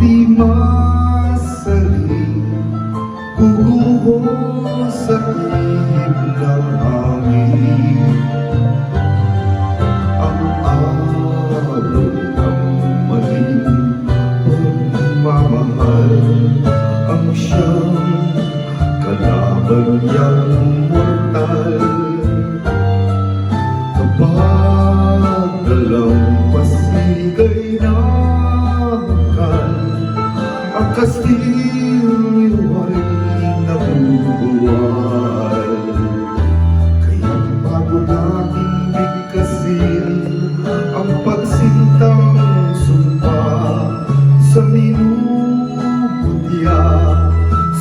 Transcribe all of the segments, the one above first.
di masaling Guguho sa ihip ng hangin kalaban niyang mortal. Kapag dalampasigay na kan Ang kastilyo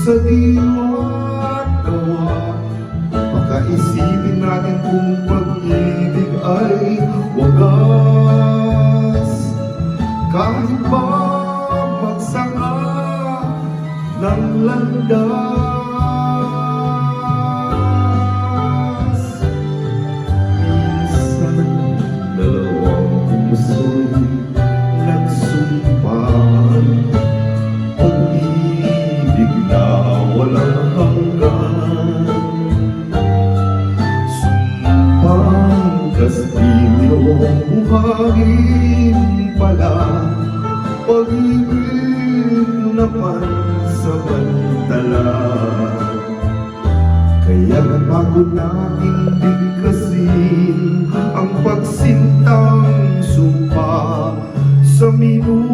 Sa diwa't gawa Pakaisipin natin kung pag-ibig ay wagas. Kahit pa magsanga ng landas Pag-ibig na pansamantala Kaya bago natin bigkasin Ang pagsintang sumpa Sa minumulya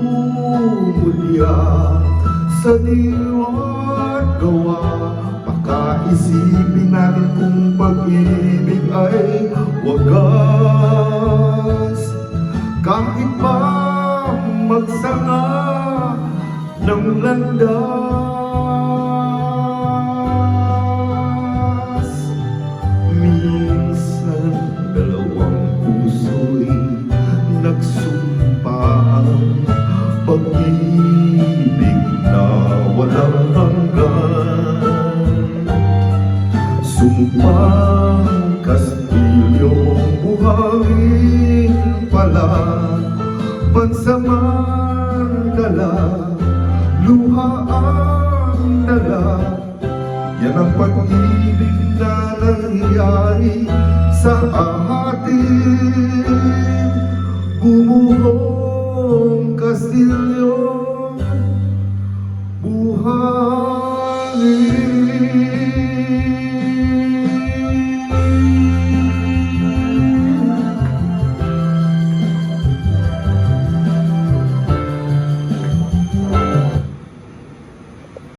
Sa diwa't gawa Pakaisipin natin kung pag-ibig ay wagas. Kahit pa magsanga ng landas Minsan dalawang puso'y nagsumpaan Pag-ibig na walang hanggan. Sumpang kastilyo buhangin pala Pansamantala luha ang dala. Yan ang pag-ibig na nangyari sa atin. Bumuhong kastilyo buhay